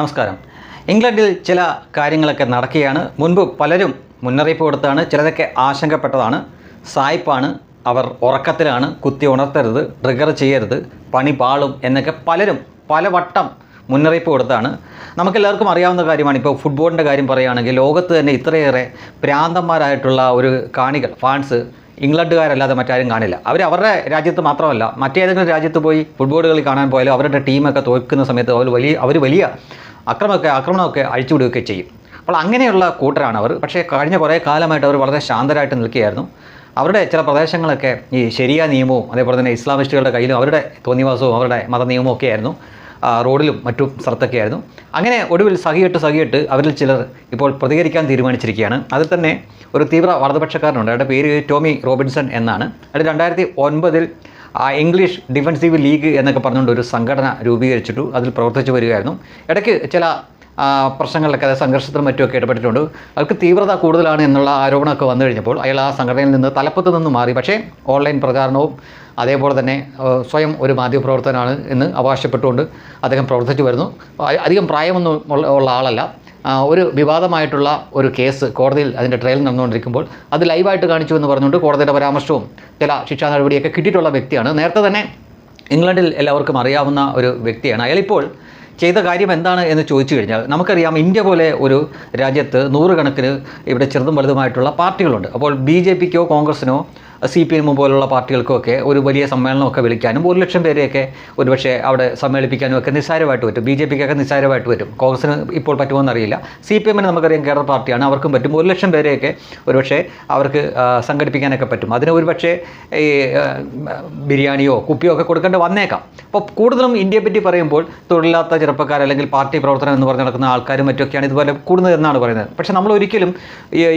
നമസ്കാരം. ഇംഗ്ലണ്ടിൽ ചില കാര്യങ്ങളൊക്കെ നടക്കുകയാണ്. മുൻപ് പലരും മുന്നറിയിപ്പ് കൊടുത്താണ്. ചിലതൊക്കെ ആശങ്കപ്പെട്ടതാണ്. സായിപ്പാണ്. അവർ ഉറക്കത്തിലാണ്. കുത്തി ഉണർത്തരുത്. ട്രിഗർ ചെയ്യരുത്. പണി പാളും എന്നൊക്കെ പലരും പലവട്ടം മുന്നറിയിപ്പ് കൊടുത്താണ്. നമുക്കെല്ലാവർക്കും അറിയാവുന്ന കാര്യമാണ്. ഇപ്പോൾ ഫുട്ബോളിന്റെ കാര്യം പറയുകയാണെങ്കിൽ ലോകത്ത് തന്നെ ഇത്രയേറെ പ്രാന്തന്മാരായിട്ടുള്ള ഒരു കാണികൾ ഫാൻസ് ഇംഗ്ലണ്ടുകാരല്ലാതെ മറ്റാരും കാണില്ല. അവർ അവരുടെ രാജ്യത്ത് മാത്രമല്ല മറ്റേതെങ്കിലും രാജ്യത്ത് പോയി ഫുട്ബോൾ കളി കാണാൻ പോയാലും അവരുടെ ടീമൊക്കെ തോൽക്കുന്ന സമയത്ത് അവർ വലിയ അവർ വലിയ അക്രമമൊക്കെ ആക്രമണമൊക്കെ അഴിച്ചുവിടുകയൊക്കെ ചെയ്യും. അപ്പോൾ അങ്ങനെയുള്ള കൂട്ടരാണ് അവർ. പക്ഷേ കഴിഞ്ഞ കുറേ കാലമായിട്ട് അവർ വളരെ ശാന്തരായിട്ട് നിൽക്കുകയായിരുന്നു. അവരുടെ ചില പ്രദേശങ്ങളൊക്കെ ഈ ശരിയ നിയമവും അതേപോലെ തന്നെ ഇസ്ലാമിസ്റ്റുകളുടെ കയ്യിലും അവരുടെ തോന്നിവാസവും അവരുടെ മത നിയമവും ഒക്കെ ആയിരുന്നു. റോഡിലും മറ്റും സ്ഥലത്തൊക്കെ ആയിരുന്നു. അങ്ങനെ ഒടുവിൽ സഹിയിട്ട് സഹിയിട്ട് അവരിൽ ചിലർ ഇപ്പോൾ പ്രതികരിക്കാൻ തീരുമാനിച്ചിരിക്കുകയാണ്. അതിൽ തന്നെ ഒരു തീവ്ര വലതുപക്ഷക്കാരനുണ്ട്. അയാളുടെ പേര് ടോമി റോബിൻസൺ എന്നാണ്. അയാൾ രണ്ടായിരത്തി ഒൻപതിൽ ആ ഇംഗ്ലീഷ് ഡിഫൻസീവ് ലീഗ് എന്നൊക്കെ പറഞ്ഞുകൊണ്ട് ഒരു സംഘടന രൂപീകരിച്ചിട്ടു അതിൽ പ്രവർത്തിച്ചു വരികയായിരുന്നു. ഇടയ്ക്ക് ചില പ്രശ്നങ്ങളിലൊക്കെ അതായത് സംഘർഷത്തിലും മറ്റുമൊക്കെ ഇടപെട്ടിട്ടുണ്ട്. അവർക്ക് തീവ്രത കൂടുതലാണ് എന്നുള്ള ആരോപണമൊക്കെ വന്നു കഴിഞ്ഞപ്പോൾ അയാൾ ആ സംഘടനയിൽ നിന്ന് തലപ്പത്ത് നിന്ന് മാറി. പക്ഷേ ഓൺലൈൻ പ്രചാരണവും അതേപോലെ തന്നെ സ്വയം ഒരു മാധ്യമപ്രവർത്തനാണ് എന്ന് അവകാശപ്പെട്ടുകൊണ്ട് അദ്ദേഹം പ്രവർത്തിച്ചു വരുന്നു. അധികം പ്രായമൊന്നും ഉള്ള ആളല്ല. ഒരു വിവാദമായിട്ടുള്ള ഒരു കേസ് കോടതിയിൽ അതിന്റെ ട്രയൽ നടന്നുകൊണ്ടിരിക്കുമ്പോൾ അത് ലൈവായിട്ട് കാണിച്ചു എന്ന് പറഞ്ഞുകൊണ്ട് കോടതിയുടെ പരാമർശവും ചില ശിക്ഷാ നടപടിയൊക്കെ കിട്ടിയിട്ടുള്ള വ്യക്തിയാണ്. നേരത്തെ തന്നെ ഇംഗ്ലണ്ടിൽ എല്ലാവർക്കും അറിയാവുന്ന ഒരു വ്യക്തിയാണ്. അയാളിപ്പോൾ ചെയ്ത കാര്യം എന്താണ് എന്ന് ചോദിച്ചു കഴിഞ്ഞാൽ നമുക്കറിയാം ഇന്ത്യ പോലെ ഒരു രാജ്യത്ത് നൂറുകണക്കിന് ഇവിടെ ചെറുതും വലുതുമായിട്ടുള്ള പാർട്ടികളുണ്ട്. അപ്പോൾ ബി ജെ പിക്കോ കോൺഗ്രസിനോ സി പി എമ്മും പോലുള്ള പാർട്ടികൾക്കൊക്കെ ഒരു വലിയ സമ്മേളനമൊക്കെ വിളിക്കാനും ഒരു ലക്ഷം പേരെയൊക്കെ ഒരുപക്ഷെ അവിടെ സമ്മേളിപ്പിക്കാനും ഒക്കെ നിസ്സാരമായിട്ട് പറ്റും. ബി ജെ പിക്കൊക്കെ നിസ്സാരമായിട്ട് പറ്റും. കോൺഗ്രസിന് ഇപ്പോൾ പറ്റുമോ അറിയില്ല. സി പി എമ്മിന് നമുക്കറിയാം കേരള പാർട്ടിയാണ്. അവർക്കും പറ്റും. ഒരു ലക്ഷം പേരെയൊക്കെ ഒരുപക്ഷെ അവർക്ക് സംഘടിപ്പിക്കാനൊക്കെ പറ്റും. അതിന് ഒരുപക്ഷെ ഈ ബിരിയാണിയോ കുപ്പിയോ ഒക്കെ കൊടുക്കേണ്ടി വന്നേക്കാം. അപ്പോൾ കൂടുതലും ഇന്ത്യയെ പറ്റി പറയുമ്പോൾ തൊഴിലില്ലാത്ത ചെറുപ്പക്കാർ അല്ലെങ്കിൽ പാർട്ടി പ്രവർത്തനം എന്ന് പറഞ്ഞ് നടക്കുന്ന ആൾക്കാരും മറ്റൊക്കെയാണ് ഇതുപോലെ കൂടുന്നത് എന്നാണ് പറയുന്നത്. പക്ഷേ നമ്മൾ ഒരിക്കലും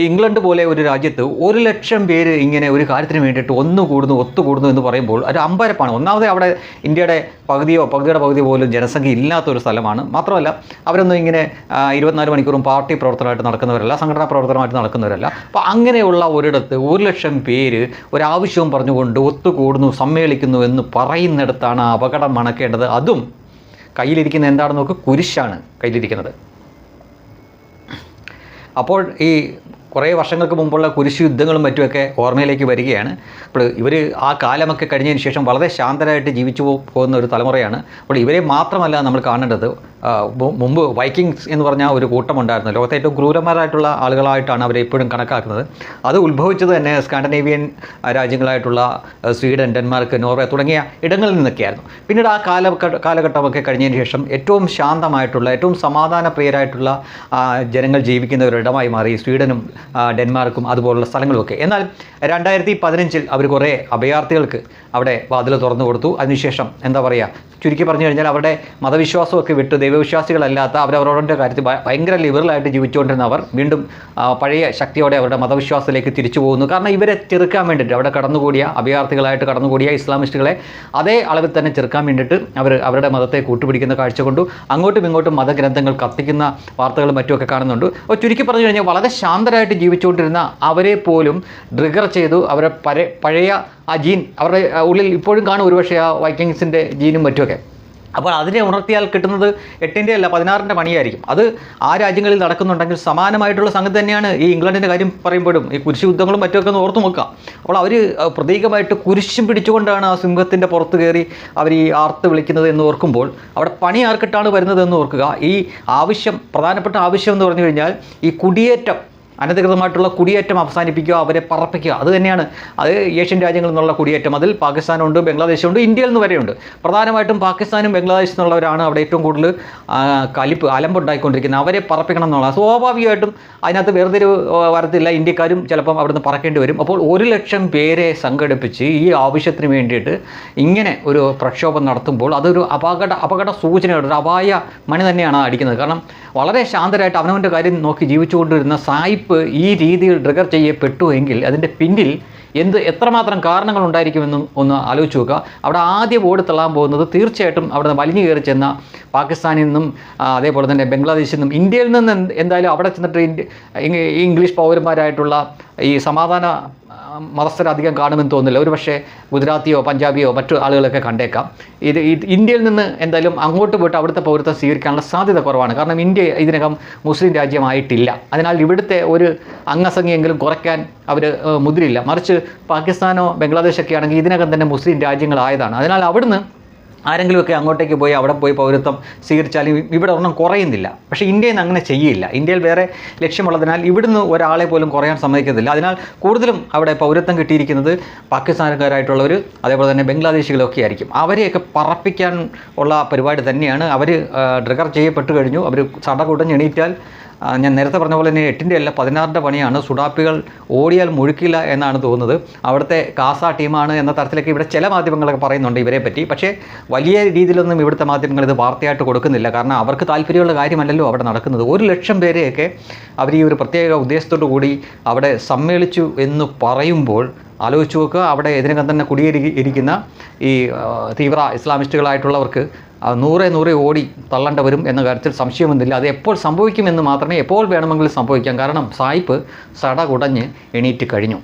ഇംഗ്ലണ്ട് പോലെ ഒരു രാജ്യത്ത് ഒരു ലക്ഷം പേര് ഇങ്ങനെ ഒരു കാര്യത്തിന് വേണ്ടിയിട്ട് ഒന്ന് കൂടുന്നു ഒത്തുകൂടുന്നു എന്ന് പറയുമ്പോൾ ഒരു അമ്പരപ്പാണ്. ഒന്നാമത് അവിടെ ഇന്ത്യയുടെ പകുതിയോ പകുതിയുടെ പകുതി പോലും ജനസംഖ്യ ഇല്ലാത്തൊരു സ്ഥലമാണ്. മാത്രമല്ല അവരൊന്നും ഇങ്ങനെ ഇരുപത്തിനാല് മണിക്കൂറും പാർട്ടി പ്രവർത്തനമായിട്ട് നടക്കുന്നവരല്ല സംഘടനാ പ്രവർത്തനമായിട്ട് നടക്കുന്നവരല്ല. അപ്പോൾ അങ്ങനെയുള്ള ഒരിടത്ത് ഒരു ലക്ഷം പേര് ഒരാവശ്യവും പറഞ്ഞുകൊണ്ട് ഒത്തുകൂടുന്നു സമ്മേളിക്കുന്നു എന്ന് പറയുന്നിടത്താണ് അപകടം മണക്കേണ്ടത്. അതും കയ്യിലിരിക്കുന്ന എന്താണെന്ന് നോക്ക് കുരിശാണ് കയ്യിലിരിക്കുന്നത്. അപ്പോൾ ഈ കുറേ വർഷങ്ങൾക്ക് മുമ്പുള്ള കുരിശ് യുദ്ധങ്ങളും മറ്റുമൊക്കെ ഓർമ്മയിലേക്ക് വരികയാണ്. അപ്പോൾ ഇവർ ആ കാലമൊക്കെ കഴിഞ്ഞതിന് ശേഷം വളരെ ശാന്തരായിട്ട് ജീവിച്ചു പോകുന്ന ഒരു തലമുറയാണ്. അപ്പോൾ ഇവരെ മാത്രമല്ല നമ്മൾ കാണേണ്ടത്. മുമ്പ് വൈക്കിങ്സ് എന്ന് പറഞ്ഞ ഒരു കൂട്ടമുണ്ടായിരുന്നു. ലോകത്തെ ഏറ്റവും ക്രൂരന്മാരായിട്ടുള്ള ആളുകളായിട്ടാണ് അവരെ എപ്പോഴും കണക്കാക്കുന്നത്. അത് ഉത്ഭവിച്ചത് തന്നെ സ്കാൻഡനേവിയൻ രാജ്യങ്ങളായിട്ടുള്ള സ്വീഡൻ ഡെൻമാർക്ക് നോർവേ തുടങ്ങിയ ഇടങ്ങളിൽ നിന്നൊക്കെയായിരുന്നു. പിന്നീട് ആ കാല കാലഘട്ടമൊക്കെ കഴിഞ്ഞതിന് ശേഷം ഏറ്റവും ശാന്തമായിട്ടുള്ള ഏറ്റവും സമാധാനപ്രിയരായിട്ടുള്ള ജനങ്ങൾ ജീവിക്കുന്ന ഇടമായി മാറി. സ്വീഡനും ഡെൻമാർക്കും അതുപോലുള്ള സ്ഥലങ്ങളുമൊക്കെ. എന്നാൽ രണ്ടായിരത്തി പതിനഞ്ചിൽ അവർ കുറേ അഭയാർത്ഥികൾക്ക് അവിടെ വാതിൽ തുറന്നു കൊടുത്തു. അതിനുശേഷം എന്താ പറയുക ചുരുക്കി പറഞ്ഞു കഴിഞ്ഞാൽ അവരുടെ മതവിശ്വാസമൊക്കെ വിട്ട് ദൈവവിശ്വാസികളല്ലാത്ത അവരവരുടെ കാര്യത്തിൽ ഭയങ്കര ലിബറലായിട്ട് ജീവിച്ചുകൊണ്ടിരുന്ന അവർ വീണ്ടും പഴയ ശക്തിയോടെ അവരുടെ മതവിശ്വാസത്തിലേക്ക് തിരിച്ചു പോകുന്നു. കാരണം ഇവരെ ചെറുക്കാൻ വേണ്ടിയിട്ട് അവിടെ കടന്നുകൂടിയ അഭയാർത്ഥികളായിട്ട് കടന്നുകൂടിയ ഇസ്ലാമിസ്റ്റുകളെ അതേ അളവിൽ തന്നെ ചെറുക്കാൻ വേണ്ടിയിട്ട് അവർ അവരുടെ മതത്തെ കൂട്ടുപിടിക്കുന്ന കാഴ്ച കൊണ്ടു. അങ്ങോട്ടും ഇങ്ങോട്ടും മതഗ്രന്ഥങ്ങൾ കത്തിക്കുന്ന വാർത്തകളും മറ്റുമൊക്കെ കാണുന്നുണ്ട്. അപ്പോൾ ചുരുക്കി പറഞ്ഞു കഴിഞ്ഞാൽ വളരെ ശാന്തരായിട്ട് ജീവിച്ചുകൊണ്ടിരുന്ന അവരെ പോലും ട്രിഗർ ചെയ്തു. അവരെ പര പഴയ ആ ജീൻ അവരുടെ ഉള്ളിൽ ഇപ്പോഴും കാണും ഒരുപക്ഷെ ആ വൈക്കിങ്സിന്റെ ജീനും മറ്റുമൊക്കെ. അപ്പോൾ അതിനെ ഉണർത്തിയാൽ കിട്ടുന്നത് എട്ടിന്റെ അല്ല പതിനാറിന്റെ പണിയായിരിക്കും. അത് ആ രാജ്യങ്ങളിൽ നടക്കുന്നുണ്ടെങ്കിൽ സമാനമായിട്ടുള്ള സംഗതി തന്നെയാണ് ഈ ഇംഗ്ലണ്ടിന്റെ കാര്യം പറയുമ്പോഴും. ഈ കുരിശ് യുദ്ധങ്ങളും മറ്റുമൊക്കെ ഒന്ന് ഓർത്ത് നോക്കുക. അപ്പോൾ അവർ പ്രതീകമായിട്ട് കുരിശും പിടിച്ചുകൊണ്ടാണ് ആ സിംഹത്തിന്റെ പുറത്ത് കയറി അവർ ഈ ആർത്ത് വിളിക്കുന്നത് എന്ന് ഓർക്കുമ്പോൾ അവിടെ പണി ആർക്കിട്ടാണ് വരുന്നതെന്ന് ഓർക്കുക. ഈ ആവശ്യം പ്രധാനപ്പെട്ട ആവശ്യം എന്ന് പറഞ്ഞു കഴിഞ്ഞാൽ ഈ കുടിയേറ്റം അനധികൃതമായിട്ടുള്ള കുടിയേറ്റം അവസാനിപ്പിക്കുക അവരെ പറപ്പിക്കുക. അത് തന്നെയാണ്. അത് ഏഷ്യൻ രാജ്യങ്ങളിൽ നിന്നുള്ള കുടിയേറ്റം. അതിൽ പാകിസ്ഥാനുണ്ട് ബംഗ്ലാദേശുണ്ട് ഇന്ത്യയിൽ നിന്ന് വരെയുണ്ട്. പ്രധാനമായിട്ടും പാകിസ്ഥാനും ബംഗ്ലാദേശിൽ നിന്നുള്ളവരാണ് അവിടെ ഏറ്റവും കൂടുതൽ കലിപ്പ് അലമ്പുണ്ടായിക്കൊണ്ടിരിക്കുന്നത്. അവരെ പറപ്പിക്കണം എന്നുള്ള സ്വാഭാവികമായിട്ടും അതിനകത്ത് വേർതിരിവ് വരത്തില്ല. ഇന്ത്യക്കാരും ചിലപ്പം അവിടുന്ന് പറക്കേണ്ടി വരും. അപ്പോൾ ഒരു ലക്ഷം പേരെ സംഘടിപ്പിച്ച് ഈ ആവശ്യത്തിന് വേണ്ടിയിട്ട് ഇങ്ങനെ ഒരു പ്രക്ഷോഭം നടത്തുമ്പോൾ അതൊരു അപകട അപകട സൂചനയുടെ ഒരു അപായ മണി തന്നെയാണ് അടിക്കുന്നത്. കാരണം വളരെ ശാന്തരായിട്ട് അവനവന്റെ കാര്യം നോക്കി ജീവിച്ചുകൊണ്ടിരുന്ന സായിപ്പ് ഈ രീതിയിൽ ട്രിഗർ ചെയ്യപ്പെട്ടു എങ്കിൽ അതിന്റെ പിന്നിൽ എന്ത് എത്രമാത്രം കാരണങ്ങൾ ഉണ്ടായിരിക്കുമെന്നും ഒന്ന് ആലോചിച്ച് നോക്കുക. അവിടെ ആദ്യം ഓടി തള്ളാൻ പോകുന്നത് തീർച്ചയായിട്ടും അവിടെ വലിഞ്ഞു കയറി ചെന്ന പാകിസ്ഥാനിൽ നിന്നും അതേപോലെ തന്നെ ബംഗ്ലാദേശിൽ നിന്നും ഇന്ത്യയിൽ നിന്ന് എന്തായാലും അവിടെ ചെന്നിട്ട് ഇംഗ്ലീഷ് പൗരന്മാരായിട്ടുള്ള ഈ സമാധാന മതസ്ഥരധികം കാണുമെന്ന് തോന്നുന്നില്ല. ഒരു പക്ഷേ ഗുജറാത്തിയോ പഞ്ചാബിയോ മറ്റു ആളുകളൊക്കെ കണ്ടേക്കാം. ഇത് ഇന്ത്യയിൽ നിന്ന് എന്തായാലും അങ്ങോട്ട് പോയിട്ട് അവിടുത്തെ പൗരത്വം സ്വീകരിക്കാനുള്ള സാധ്യത കുറവാണ്. കാരണം ഇന്ത്യ ഇതിനകം മുസ്ലിം രാജ്യമായിട്ടില്ല. അതിനാൽ ഇവിടുത്തെ ഒരു അംഗസംഖ്യയെങ്കിലും കുറയ്ക്കാൻ അവർ മുതിരില്ല. മറിച്ച് പാകിസ്ഥാനോ ബംഗ്ലാദേശൊക്കെ ആണെങ്കിൽ ഇതിനകം തന്നെ മുസ്ലിം രാജ്യങ്ങളായതാണ്. അതിനാൽ അവിടുന്ന് ആരെങ്കിലുമൊക്കെ അങ്ങോട്ടേക്ക് പോയി അവിടെ പോയി പൗരത്വം സ്വീകരിച്ചാലും ഇവിടെ ഒന്നും കുറയുന്നില്ല. പക്ഷേ ഇന്ത്യയിൽ നിന്ന് അങ്ങനെ ചെയ്യില്ല. ഇന്ത്യയിൽ വേറെ ലക്ഷ്യമുള്ളതിനാൽ ഇവിടുന്ന് ഒരാളെ പോലും കുറയാൻ സമ്മതിക്കത്തില്ല. അതിനാൽ കൂടുതലും അവിടെ പൗരത്വം കിട്ടിയിരിക്കുന്നത് പാകിസ്ഥാനക്കാരായിട്ടുള്ളവർ അതേപോലെ തന്നെ ബംഗ്ലാദേശികളൊക്കെ ആയിരിക്കും അവരെയൊക്കെ പറപ്പിക്കാൻ ഉള്ള പരിപാടി തന്നെയാണ്. അവർ ട്രിഗർ ചെയ്യപ്പെട്ടു കഴിഞ്ഞു. അവർ സടകുടഞ്ഞെണീറ്റാൽ ഞാൻ നേരത്തെ പറഞ്ഞ പോലെ തന്നെ എട്ടിന്റെ അല്ല പതിനാറിന്റെ പണിയാണ്. സുഡാപ്പികൾ ഓടിയാൽ മുഴുക്കില്ല എന്നാണ് തോന്നുന്നത്. അവിടുത്തെ കാസ ടീമാണ് എന്ന തരത്തിലൊക്കെ ഇവിടെ ചില മാധ്യമങ്ങളൊക്കെ പറയുന്നുണ്ട് ഇവരെ പറ്റി. പക്ഷേ വലിയ രീതിയിലൊന്നും ഇവിടുത്തെ മാധ്യമങ്ങൾ ഇത് വാർത്തയായിട്ട് കൊടുക്കുന്നില്ല. കാരണം അവർക്ക് താല്പര്യമുള്ള കാര്യമല്ലല്ലോ അവിടെ നടക്കുന്നത്. ഒരു ലക്ഷം പേരെയൊക്കെ അവർ ഈ ഒരു പ്രത്യേക ഉദ്ദേശത്തോടു കൂടി അവിടെ സമ്മേളിച്ചു എന്ന് പറയുമ്പോൾ ആലോചിച്ച് നോക്കുക. അവിടെ ഇതിനകം തന്നെ കുടിയേറി ഇരിക്കുന്ന ഈ തീവ്ര ഇസ്ലാമിസ്റ്റുകളായിട്ടുള്ളവർക്ക് നൂറെ നൂറെ ഓടി തള്ളേണ്ട വരും എന്ന കാര്യത്തിൽ സംശയമൊന്നുമില്ല അത് എപ്പോൾ സംഭവിക്കുമെന്ന് മാത്രമേ എപ്പോൾ വേണമെങ്കിലും സംഭവിക്കാം. കാരണം സായിപ്പ് സട കുടഞ്ഞ് എണീറ്റ് കഴിഞ്ഞു.